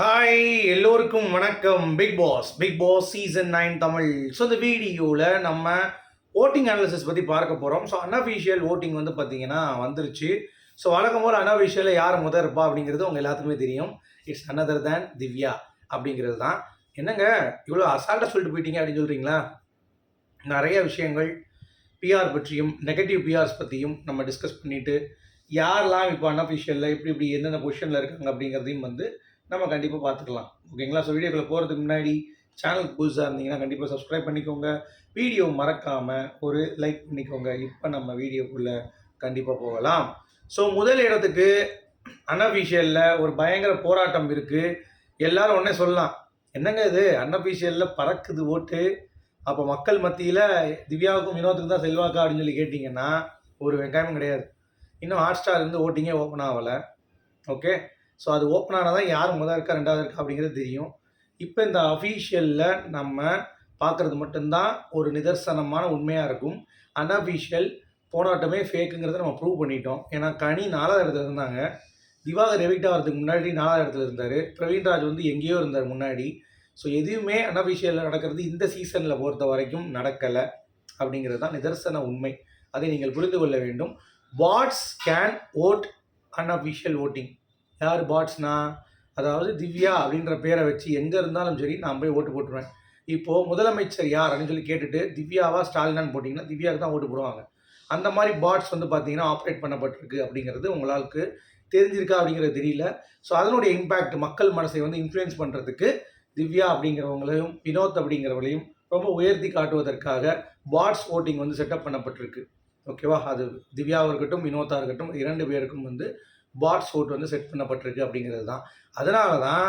Hi எல்லோருக்கும் வணக்கம். Bigg Boss Bigg Boss season nine Tamil. So இந்த வீடியோவில் நம்ம ஓட்டிங் அனாலிசிஸ் பற்றி பார்க்க போகிறோம் ஸோ அன்அஃபிஷியல் ஓட்டிங் வந்து பார்த்தீங்கன்னா வந்துருச்சு. ஸோ வழக்கம் போல் அன்அஃபிஷியலில் யார் முதல் இருப்பா அப்படிங்கிறது உங்கள் எல்லாத்துக்குமே தெரியும். இட்ஸ் அனதர் தேன் திவ்யா அப்படிங்கிறது தான். என்னங்க இவ்வளோ அசால்ட்டாக சொல்லிட்டு போயிட்டீங்க அப்படின்னு சொல்கிறீங்களா நிறைய விஷயங்கள் பிஆர் பற்றியும் நெகட்டிவ் பிஆர்ஸ் பற்றியும் நம்ம டிஸ்கஸ் பண்ணிவிட்டு யாரெல்லாம் இப்போ அன்அஃபிஷியலில் இப்படி இப்படி எந்தெந்த பொசிஷனில் இருக்காங்க அப்படிங்கிறதையும் வந்து நம்ம கண்டிப்பாக பார்த்துக்கலாம் ஓகேங்களா? ஸோ வீடியோக்குள்ள போகிறதுக்கு முன்னாடி சேனலுக்கு புதுசாக இருந்தீங்கன்னா கண்டிப்பாக சப்ஸ்கிரைப் பண்ணிக்கோங்க. வீடியோ மறக்காமல் ஒரு லைக் பண்ணிக்கோங்க. இப்போ நம்ம வீடியோக்குள்ளே கண்டிப்பாக போகலாம். ஸோ முதல் இடத்துக்கு அன்அஃபிஷியலில் ஒரு பயங்கர போராட்டம் இருக்குது எல்லாரும் உடனே சொல்லலாம். என்னங்க இது? அன்அஃபிஷியலில் பறக்குது ஓட்டு. அப்போ மக்கள் மத்தியில் திவ்யாவுக்கும் வினோத்துக்கும் தான் செல்வாக்கா அப்படின்னு சொல்லி கேட்டிங்கன்னா ஒரு வெங்காயமும் கிடையாது. இன்னும் ஹாட் ஸ்டார் இருந்து ஓட்டிங்கே ஓப்பன் ஆகலை. ஓகே ஸோ அது ஓப்பன் ஆனால் தான் யார் முதல் இருக்கா ரெண்டாவது இருக்கா அப்படிங்கிறது தெரியும். இப்போ இந்த அஃபீஷியலில் நம்ம பார்க்குறது மட்டும்தான் ஒரு நிதர்சனமான உண்மையாக இருக்கும். அன்அஃபீஷியல் போராட்டமே ஃபேக்குங்கிறத நம்ம ப்ரூவ் பண்ணிட்டோம். ஏன்னா கனி நாலாவது இடத்துல இருந்தாங்க. திவாகர் எவிக்ட் ஆகிறதுக்கு முன்னாடி நாலாவது இடத்துல இருந்தார். பிரவீன்ராஜ் வந்து எங்கேயோ இருந்தார் முன்னாடி. ஸோ எதுவுமே அன்அஃபிஷியலில் நடக்கிறது இந்த சீசனில் பொறுத்த வரைக்கும் நடக்கலை அப்படிங்கிறது தான் நிதர்சன உண்மை. அதை நீங்கள் புரிந்து கொள்ள வேண்டும். Bots can vote unofficial voting யார் பாட்ஸ்னா? அதாவது திவ்யா அப்படின்ற பேரை வச்சு எங்கே இருந்தாலும் சரி நான் போய் ஓட்டு போட்டுருவேன். இப்போது முதலமைச்சர் யார் அப்படின்னு சொல்லி கேட்டுட்டு திவ்யாவா ஸ்டாலினான்னு போட்டிங்கன்னா திவ்யாவுக்கு தான் ஓட்டு போடுவாங்க. அந்த மாதிரி பாட்ஸ் வந்து பார்த்தீங்கன்னா ஆப்ரேட் பண்ணப்பட்டிருக்கு அப்படிங்கிறது உங்களுக்கு தெரிஞ்சிருக்கா அப்படிங்கிறது தெரியல. ஸோ அதனுடைய இம்பேக்ட் மக்கள் மனசை வந்து இன்ஃப்ளூயன்ஸ் பண்ணுறதுக்கு திவ்யா அப்படிங்கிறவங்களையும் வினோத் அப்படிங்கிறவங்களையும் ரொம்ப உயர்த்தி காட்டுவதற்காக பாட்ஸ் ஓட்டிங் வந்து செட்டப் பண்ணப்பட்டிருக்கு. ஓகேவா அது திவ்யாவாக இருக்கட்டும் வினோத்தாக இருக்கட்டும் இரண்டு பேருக்கும் வந்து பாட்ஸ் ஓட் வந்து செட் பண்ணப்பட்டிருக்கு அப்படிங்கிறது தான். அதனால தான்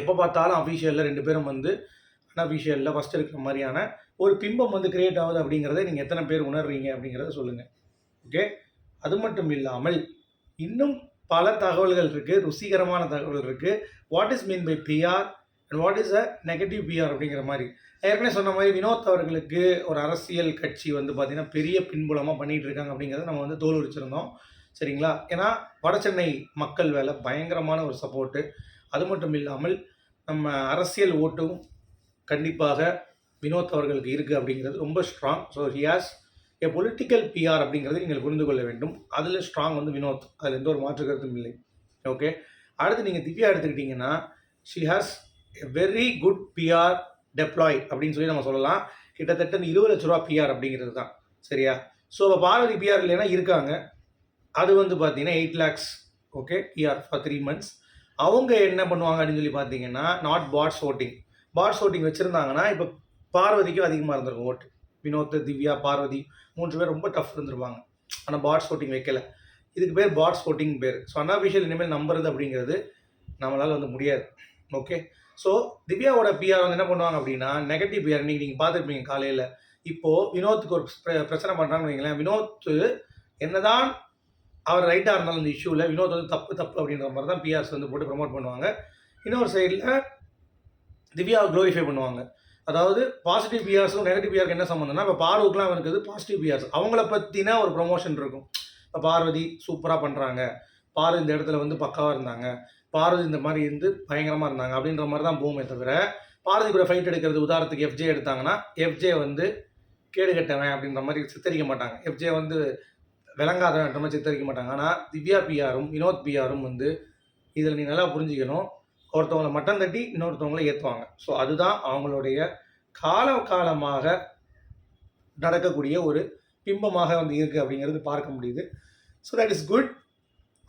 எப்போ பார்த்தாலும் அஃபிஷியலில் ரெண்டு பேரும் வந்து அன்அஃபிஷியலில் ஃபஸ்ட் இருக்கிற மாதிரியான ஒரு பிம்பம் வந்து கிரியேட் ஆகுது அப்படிங்கிறத நீங்கள் எத்தனை பேர் உணர்றீங்க அப்படிங்கிறத சொல்லுங்கள் ஓகே அது மட்டும் இல்லாமல் இன்னும் பல தகவல்கள் இருக்குது ருசிகரமான தகவல் இருக்குது what is mean by PR and what is a negative PR அப்படிங்கிற மாதிரி. ஏற்கனவே சொன்ன மாதிரி வினோத் அவர்களுக்கு ஒரு அரசியல் கட்சி வந்து பார்த்திங்கன்னா பெரிய பின்புலமாக பண்ணிகிட்டு இருக்காங்க அப்படிங்கிறத நம்ம வந்து தோல் உரிச்சிருந்தோம். சரிங்களா? ஏன்னா வட சென்னை மக்கள் வேலை பயங்கரமான ஒரு சப்போர்ட்டு அது மட்டும் இல்லாமல் நம்ம அரசியல் ஓட்டும் கண்டிப்பாக வினோத் அவர்களுக்கு இருக்குது அப்படிங்கிறது ரொம்ப strong so he has a political PR அப்படிங்கிறது நீங்கள் புரிந்து கொள்ள வேண்டும். அதில் ஸ்ட்ராங் வந்து வினோத். அதில் எந்த ஒரு மாற்று கருத்தும் இல்லை. ஓகே அடுத்து நீங்கள் திவ்யா எடுத்துக்கிட்டிங்கன்னா she has a very good PR deploy அப்படின்னு சொல்லி நம்ம சொல்லலாம். கிட்டத்தட்ட இந்த இருபது லட்ச ரூபா பிஆர் அப்படிங்கிறது தான். சரியா? ஸோ இப்போ பார்வதி பிஆர் இல்லைன்னா இருக்காங்க. அது வந்து பார்த்தீங்கன்னா eight lakhs okay ER for three months அவங்க என்ன பண்ணுவாங்க அப்படின்னு சொல்லி பார்த்தீங்கன்னா not bots voting bots voting வச்சுருந்தாங்கன்னா இப்போ பார்வதிக்கும் அதிகமாக இருந்திருக்கும் ஓட்டு. வினோத் திவ்யா பார்வதி மூன்று பேர் ரொம்ப டஃப் இருந்திருப்பாங்க. ஆனால் பாட்ஸ் ஓட்டிங் வைக்கல. இதுக்கு பேர் பாட்ஸ் ஓட்டிங் பேர். ஸோ அனாஃபிஷியல் இனிமேல் நம்புறது அப்படிங்கிறது நம்மளால் வந்து முடியாது. ஓகே ஸோ திவ்யாவோட பிஆர் வந்து என்ன பண்ணுவாங்க அப்படின்னா நெகட்டிவ் பிஆர் நீங்கள் நீங்கள் பார்த்துருப்பீங்க காலையில். இப்போது வினோத்துக்கு ஒரு பிரச்சனை பண்ணுறாங்கன்னு வைங்களேன். வினோத் என்னதான் அவர் ரைட்டாக இருந்தாலும் இந்த இஷ்யூவில் வினோத் வந்து தப்பு தப்பு அப்படின்ற மாதிரி தான் பிஆர்ஸ் வந்து போட்டு ப்ரமோட் பண்ணுவாங்க. இன்னொரு சைடில் திவ்யாவை க்ளோரிஃபை பண்ணுவாங்க. அதாவது பாசிட்டிவ் பிஆர்ஸும் நெகட்டிவ் பிஆருக்கு என்ன சம்மந்தம்னா இப்போ பார்வக்குலாம் இருக்குது பாசிட்டிவ் பிஆர்ஸ் அவங்கள பற்றின ஒரு ப்ரொமோஷன் இருக்கும். இப்போ பார்வதி சூப்பராக பண்ணுறாங்க பார்வதி இந்த இடத்துல வந்து பக்காவாக இருந்தாங்க. பார்வதி இந்த மாதிரி இருந்து பயங்கரமாக இருந்தாங்க அப்படின்ற மாதிரி தான் போகுமே தவிர பார்வதி கூட ஃபைட் எடுக்கிறது உதாரணத்துக்கு எஃப்ஜே எடுத்தாங்கன்னா எஃப்ஜே வந்து கேடு கட்டவன் அப்படின்ற மாதிரி சித்தரிக்க மாட்டாங்க. எஃப்ஜே வந்து விளங்காத மாதிரி சித்தரிக்க மாட்டாங்க. ஆனால் திவ்யா பிஆரும் வினோத் பிஆரும் வந்து இதில் நீ நல்லா புரிஞ்சுக்கணும். ஒருத்தவங்களை மட்டம் தட்டி இன்னொருத்தவங்களை ஏற்றுவாங்க ஸோ அதுதான் அவங்களுடைய கால காலமாக நடக்கக்கூடிய ஒரு பிம்பமாக வந்து இருக்குது அப்படிங்கிறது பார்க்க முடியுது. ஸோ தட் இஸ் குட்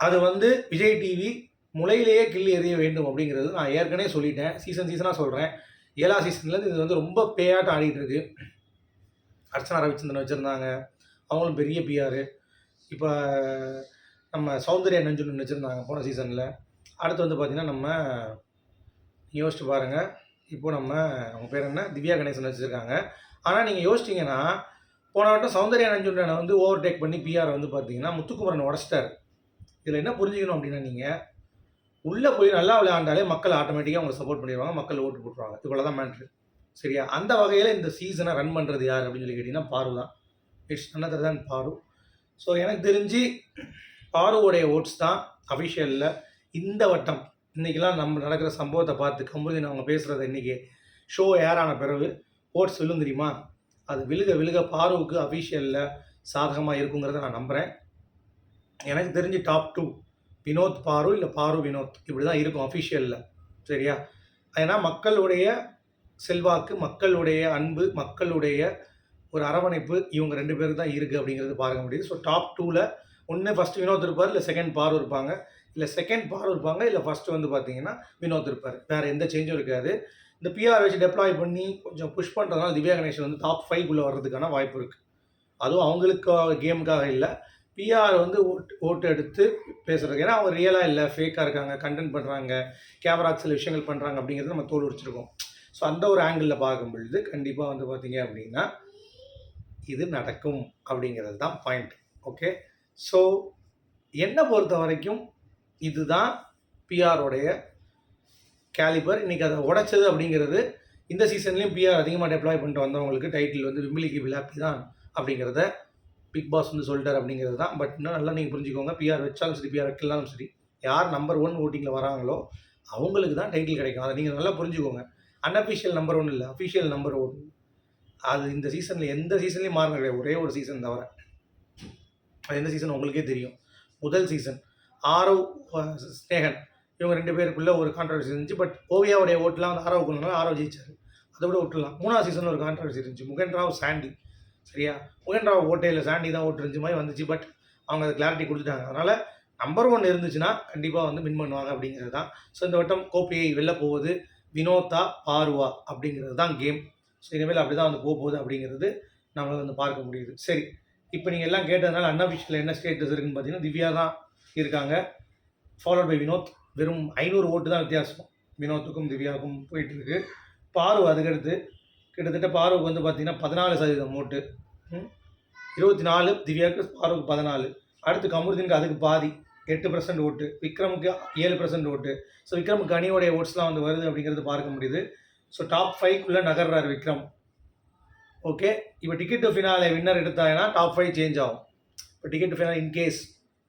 அது வந்து விஜய் டிவி முளையிலேயே கிள்ளி எறிய வேண்டும் அப்படிங்கிறது நான் ஏற்கனவே சொல்லிட்டேன். சீசன் சீசனாக சொல்கிறேன் ஏழா சீசன்லேருந்து இது வந்து ரொம்ப பேயாட்டம் ஆடிட்டு இருக்கு. அர்ச்சனா ரவிச்சந்திரன் வச்சுருந்தாங்க. அவங்களும் பெரிய பிஆர் இப்போ நம்ம சௌந்தர்யா நஞ்சுன்னு வச்சுருந்தாங்க போன சீசனில் அடுத்து வந்து பார்த்திங்கன்னா நம்ம யோசிச்சு பாருங்கள் இப்போது நம்ம அவங்க பேர் என்ன? திவ்யா கணேசன் வச்சுருக்காங்க. ஆனால் நீங்கள் யோசிச்சிங்கன்னா போன வட்டம் சௌந்தர்யா நஞ்சுண்டனை வந்து ஓவர் டேக் பண்ணி பிஆர் வந்து பார்த்தீங்கன்னா முத்துக்குமரன் உடச்சிட்டார். இதில் என்ன புரிஞ்சுக்கணும் அப்படின்னா நீங்கள் உள்ளே போய் நல்லா விளையாண்டாலே மக்கள் ஆட்டோமேட்டிக்காக அவங்க சப்போர்ட் பண்ணிடுவாங்க. மக்கள் ஓட்டு போட்டுருவாங்க. இவ்வளோ தான் மேட்ரு சரியா? அந்த வகையில் இந்த சீசனை ரன் பண்ணுறது யார் அப்படின்னு சொல்லி கேட்டிங்கன்னா பாரு தான் இட்ஸ் another தான் பாரு. ஸோ எனக்கு தெரிஞ்சு பாருவோடைய ஓட்ஸ் தான் அஃபிஷியலில் இந்த வட்டம். இன்றைக்கெலாம் நம்ம நடக்கிற சம்பவத்தை பார்த்து கம்பெனி அவங்க பேசுகிறத இன்றைக்கி ஷோ ஏரான பிறகு ஓட்ஸ் விழும் தெரியுமா? அது விழுக விழுக பாருவுக்கு அஃபிஷியலில் சாதகமாக இருக்குங்கிறத நான் நம்புகிறேன் எனக்கு தெரிஞ்சு டாப் டூ வினோத் பாரு இல்லை பாரு வினோத். இப்படி தான் இருக்கும் அஃபிஷியலில் சரியா? ஏன்னா மக்களுடைய செல்வாக்கு மக்களுடைய அன்பு மக்களுடைய ஒரு அரவணைப்பு இவங்க ரெண்டு பேருக்கு தான் இருக்குது அப்படிங்கிறது பார்க்க முடியுது. ஸோ டாப் டூவில் ஒன்று ஃபஸ்ட்டு வினோத் இருப்பார் இல்லை செகண்ட் பாரு இருப்பாங்க. இல்லை செகண்ட் பாரு இருப்பாங்க இல்லை ஃபஸ்ட்டு வந்து பார்த்தீங்கன்னா வினோத் இருப்பார். வேறு எந்த சேஞ்சும் இருக்காது. இந்த பிஆர் வச்சு டெப்ளாய் பண்ணி கொஞ்சம் புஷ் பண்ணுறதுனால திவ்யா கணேஷன் வந்து டாப் ஃபைவ் உள்ள வர்றதுக்கான வாய்ப்பு இருக்குது அதுவும் அவங்களுக்கு கேமுக்காக இல்லை. பிஆர் வந்து ஓட்டு ஓட்டு எடுத்து பேசுகிறது ஏன்னா அவங்க ரியலாக இல்லை ஃபேக்காக இருக்காங்க கண்டென்ட் பண்ணுறாங்க கேமராக்கு சில விஷயங்கள் பண்ணுறாங்க அப்படிங்கிறது நம்ம தோல் உரிச்சிருக்கோம். ஸோ அந்த ஒரு ஆங்கிளில் பார்க்கும் பொழுது கண்டிப்பாக வந்து பார்த்தீங்க அப்படின்னா இது நடக்கும் அப்படிங்கிறது தான் பாயிண்ட் ஓகே ஸோ என்னை பொறுத்த வரைக்கும் இதுதான் பிஆரோடைய கேலிபர் இன்றைக்கி அதை உடைச்சது அப்படிங்கிறது இந்த சீசன்லேயும் பிஆர் அதிகமாக டெப்ளாய் பண்ணிட்டு வந்தவங்களுக்கு டைட்டில் வந்து விமிலிக்கு விழாப்பி தான் அப்படிங்கிறத பிக் பாஸ் வந்து சொல்லிட்டார் அப்படிங்கிறது தான். பட் இன்னும் நல்லா நீங்கள் புரிஞ்சுக்கோங்க பிஆர் வச்சாலும் சரி பிஆர் வைக்கலாலும் சரி யார் நம்பர் ஒன் ஓட்டிங்கில் வராங்களோ அவங்களுக்கு தான் டைட்டில் கிடைக்கும். அதை நீங்கள் நல்லா புரிஞ்சுக்கோங்க. அன்அஃபிஷியல் நம்பர் ஒன் இல்லை அஃபிஷியல் நம்பர் ஒன் அது இந்த சீசனில் எந்த சீசன்லேயும் மாறின கிடையாது. ஒரே ஒரு சீசன் தவிர. அது எந்த சீசன் உங்களுக்கே தெரியும். முதல் சீசன் ஆரவ் ஸ்னேகன். இவங்க ரெண்டு பேருக்குள்ள ஒரு கான்ட்ரவர்சி இருந்துச்சு. பட் ஓவியாவுடைய ஓட்டெலாம் வந்து ஆரவ் கொண்டு ஆரவ் ஜெயிச்சார். அதை விட விட்டுலாம் மூணாவது சீசனில் ஒரு கான்ட்ரவர்சி இருந்துச்சு. முகன் ராவ் சாண்டி. சரியா? முகன் ராவ் ஓட்டையில் சாண்டி தான் ஓட்டு இருந்துச்சு மாதிரி வந்துச்சு. பட் அவங்க அதை கிளாரிட்டி கொடுத்துட்டாங்க. அதனால் நம்பர் ஒன் இருந்துச்சுன்னா கண்டிப்பாக வந்து வின் பண்ணுவாங்க அப்படிங்கிறது தான். ஸோ இந்த வட்டம் கோப்பையை வெளில போவது வினோதா பார்வா அப்படிங்கிறது தான் கேம் ஸோ இனிமேல் அப்படி தான் வந்து போக போகுது அப்படிங்கிறது நம்மளால் வந்து பார்க்க முடியுது. சரி இப்போ நீங்கள் எல்லாம் கேட்டதுனால அன்அஃபிஷியல் என்ன ஸ்டேட்டஸ் இருக்குன்னு பார்த்தீங்கன்னா திவ்யா தான் இருக்காங்க. Followed by Vinoth. வெறும் ஐநூறு ஓட்டு தான் வித்தியாசம். வினோத்துக்கும் திவ்யாவுக்கும் போயிட்டுருக்கு பாரு அதுக்கடுத்து கிட்டத்தட்ட பாருவுக்கு வந்து பார்த்தீங்கன்னா பதினாலு சதவீதம் ஓட்டு. இருபத்தி நாலு திவ்யாவுக்கு பாருவுக்கு பதினாலு. அடுத்து கமருதீனுக்கு அதுக்கு பாதி. எட்டு பர்சன்ட் ஓட்டு. விக்ரமுக்கு ஏழு பர்சன்ட் ஓட்டு. ஸோ விக்ரமுக்கு அணியோடைய ஓட்ஸ்லாம் வந்து வருது அப்படிங்கிறது பார்க்க முடியுது. ஸோ டாப் ஃபைவ்க்குள்ளே நகர்றார் விக்ரம். ஓகே இப்போ டிக்கெட் டு ஃபினாலே வின்னர் எடுத்தாங்கன்னா டாப் ஃபைவ் சேஞ்ச் ஆகும். இப்போ ticket to finale in case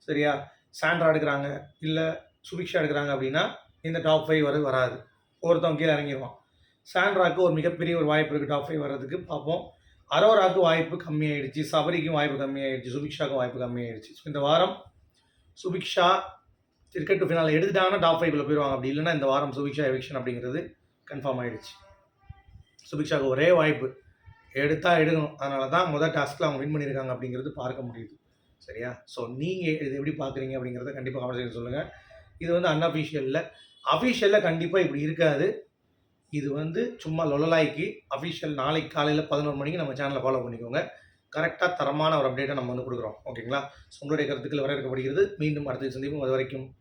சரியா? சாண்ட்ரா எடுக்கிறாங்க இல்லை சுபிக்ஷா எடுக்கிறாங்க அப்படின்னா இந்த டாப் ஃபைவ் வர வராது. ஒருத்தவங்க கீழே இறங்கிடுவான் சாண்ட்ராக்கு ஒரு மிகப்பெரிய ஒரு வாய்ப்பு இருக்குது டாப் ஃபைவ் வர்றதுக்கு. பார்ப்போம். அரோராக்கு வாய்ப்பு கம்மியாயிடுச்சு சபரிக்கும் வாய்ப்பு கம்மியாயிடுச்சு சுபிக்ஷாக்கும் வாய்ப்பு கம்மியாயிடுச்சு. ஸோ இந்த வாரம் சுபிக்ஷா கிரிக்கெட் ஃபினால் எடுத்துட்டாங்கன்னா டாப் ஃபைவ்ல போயிடுவாங்க அப்படி இல்லைன்னா இந்த வாரம் சுபிக்ஷா எவிக்ஷன் அப்படிங்கிறது கன்ஃபார்ம் ஆகிடுச்சு சுபிக்ஷாவுக்கு ஒரே வாய்ப்பு. எடுத்தால் எடுக்கணும். அதனால தான் முதல் டாஸ்க்கில் அவங்க வின் பண்ணியிருக்காங்க அப்படிங்கிறது பார்க்க முடியுது. சரியா? ஸோ நீங்கள் இது எப்படி பார்க்குறீங்க அப்படிங்கிறத கண்டிப்பாக கமெண்ட் சொல்லுங்கள் இது வந்து அன்அஃபிஷியலில் அஃபிஷியலில் கண்டிப்பாக இப்படி இருக்காது. இது வந்து சும்மா லொலலாய்க்கு அஃபிஷியல் நாளைக்கு காலையில் பதினோரு மணிக்கு நம்ம சேனலை ஃபாலோ பண்ணிக்கோங்க. கரெக்டாக தரமான ஒரு அப்டேட்டை நம்ம வந்து கொடுக்குறோம். ஓகேங்களா உங்களுடைய கருத்துக்கள் வரவேற்கப்படுகிறது. மீண்டும் அடுத்த சந்திப்போம். அது வரைக்கும்